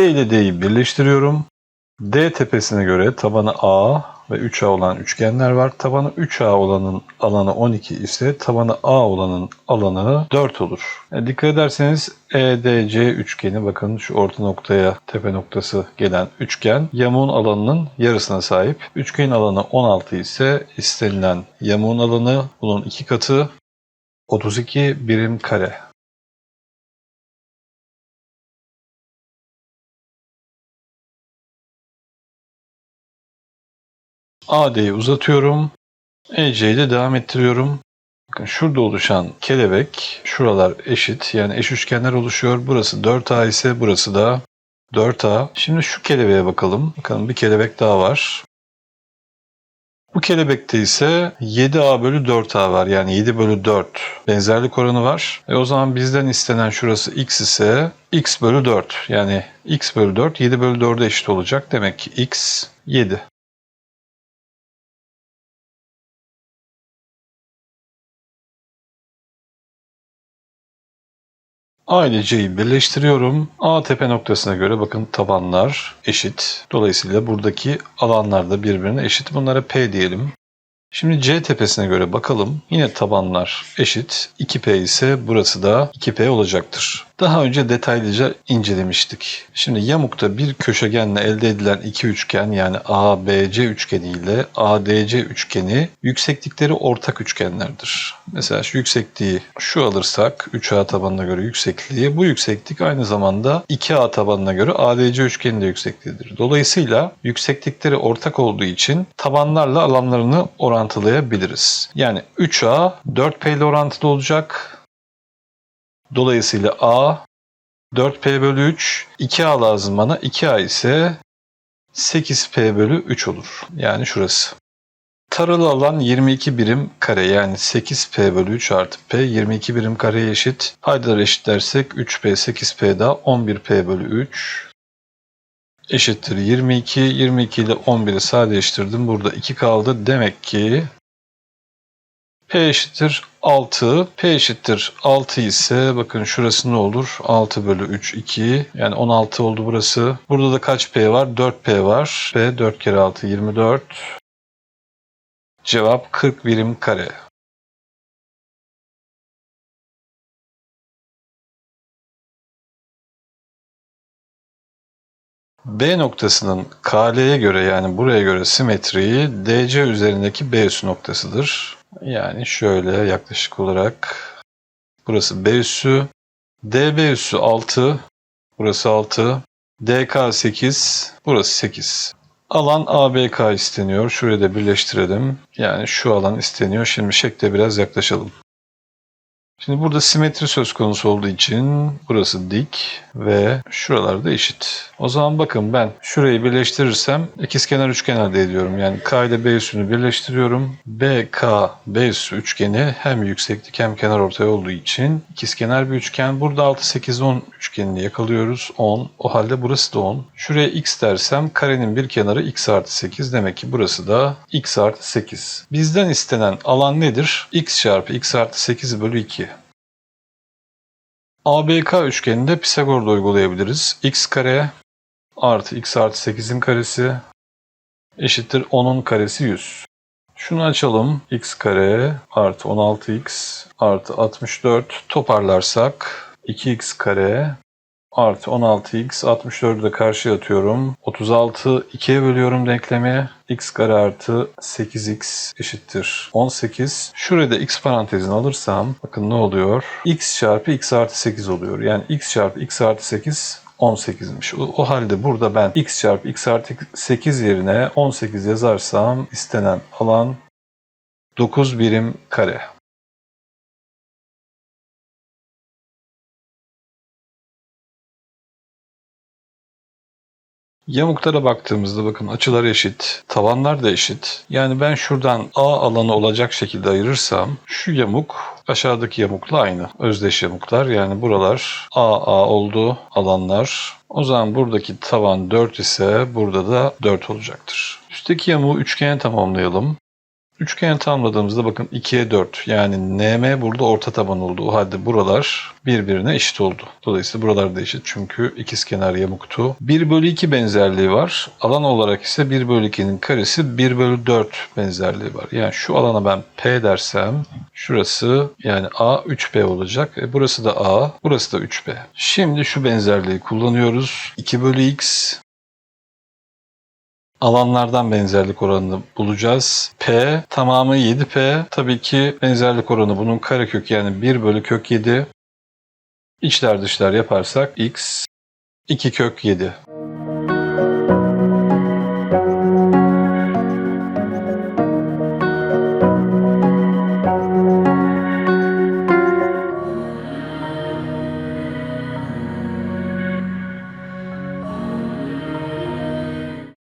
ile D'yi birleştiriyorum. D tepesine göre tabanı A ve 3A olan üçgenler var. Tabanı 3A olanın alanı 12 ise tabanı A olanın alanı 4 olur. Yani dikkat ederseniz EDC üçgeni bakın şu orta noktaya tepe noktası gelen üçgen yamuğun alanının yarısına sahip. Üçgenin alanı 16 ise istenilen yamuğun alanı bunun iki katı 32 birim kare. AD'yi uzatıyorum. EC ile devam ettiriyorum. Bakın şurada oluşan kelebek, şuralar eşit yani eş üçgenler oluşuyor. Burası 4A ise burası da 4A. Şimdi şu kelebeğe bakalım. Bakalım bir kelebek daha var. Bu kelebekte ise 7A bölü 4A var. Yani 7 bölü 4 benzerlik oranı var. E o zaman bizden istenen şurası x ise x bölü 4. Yani x bölü 4 7 bölü 4'e eşit olacak. Demek ki x 7. A ile C'yi birleştiriyorum. A tepe noktasına göre bakın tabanlar eşit. Dolayısıyla buradaki alanlar da birbirine eşit. Bunlara P diyelim. Şimdi C tepesine göre bakalım. Yine tabanlar eşit. 2P ise burası da 2P olacaktır. Daha önce detaylıca incelemiştik. Şimdi yamukta bir köşegenle elde edilen iki üçgen yani ABC üçgeni ile ADC üçgeni yükseklikleri ortak üçgenlerdir. Mesela şu yüksekliği şu alırsak 3A tabanına göre yüksekliği bu yükseklik aynı zamanda 2A tabanına göre ADC üçgeni de yüksekliğidir. Dolayısıyla yükseklikleri ortak olduğu için tabanlarla alanlarını orantılayabiliriz. Yani 3A 4P ile orantılı olacak. Dolayısıyla A 4P bölü 3, 2A lazım bana. 2A ise 8P bölü 3 olur. Yani şurası. Taralı alan 22 birim kare yani 8P bölü 3 artı P 22 birim kareye eşit. Paydaları eşitlersek 3P 8P daha 11P bölü 3 eşittir 22. 22 ile 11'i sadeleştirdim. Burada 2 kaldı. Demek ki P eşittir 6. P eşittir 6 ise bakın şurası ne olur? 6 bölü 3 2. Yani 16 oldu burası. Burada da kaç P var? 4 P var. P 4 kere 6 24. Cevap 40 birim kare. B noktasının KL'ye göre yani buraya göre simetriği DC üzerindeki B üssü noktasıdır. Yani şöyle yaklaşık olarak burası B üssü, DB üssü 6, burası 6, DK 8, burası 8. Alan ABK isteniyor. Şuraya da birleştirelim. Yani şu alan isteniyor. Şimdi şekle biraz yaklaşalım. Şimdi burada simetri söz konusu olduğu için burası dik ve şuralar da eşit. O zaman bakın ben şurayı birleştirirsem ikizkenar üçgen elde ediyorum. Yani K ile B üssünü birleştiriyorum. BK B üssü üçgeni hem yükseklik hem kenar ortay olduğu için ikizkenar bir üçgen. Burada 6 8 10 üçgenini yakalıyoruz. 10. O halde burası da 10. Şuraya x dersem karenin bir kenarı x artı 8. Demek ki burası da x artı 8. Bizden istenen alan nedir? x çarpı x artı 8 bölü 2. ABK üçgeninde Pisagor'da uygulayabiliriz. x kare artı x artı 8'in karesi eşittir 10'un karesi 100. Şunu açalım. x kare artı 16x artı 64 toparlarsak 2x kare artı 16x 64'ü de karşıya atıyorum. 36 2'ye bölüyorum denklemi. x kare artı 8x eşittir 18. Şurada x parantezini alırsam bakın ne oluyor? x çarpı x artı 8 oluyor. Yani x çarpı x artı 8 18'miş. O, o halde burada ben x çarpı x artı 8 yerine 18 yazarsam istenen alan 9 birim kare. Yamuklara baktığımızda bakın açılar eşit, tavanlar da eşit. Yani ben şuradan A alanı olacak şekilde ayırırsam şu yamuk aşağıdaki yamukla aynı. Özdeş yamuklar yani buralar A A oldu alanlar. O zaman buradaki tavan 4 ise burada da 4 olacaktır. Üstteki yamuğu üçgene tamamlayalım. Üçgeni tamamladığımızda bakın 2'ye 4 yani NM burada orta taban oldu. O halde buralar birbirine eşit oldu. Dolayısıyla buralar da eşit çünkü ikizkenar yamuktu. 1 bölü 2 benzerliği var. Alan olarak ise 1 bölü 2'nin karesi 1 bölü 4 benzerliği var. Yani şu alana ben P dersem şurası yani A 3B olacak. E burası da A, burası da 3B. Şimdi şu benzerliği kullanıyoruz. 2 bölü X alanlardan benzerlik oranını bulacağız. P tamamı 7P. Tabii ki benzerlik oranı bunun karekök yani 1 bölü kök 7. İçler dışlar yaparsak X 2 kök 7.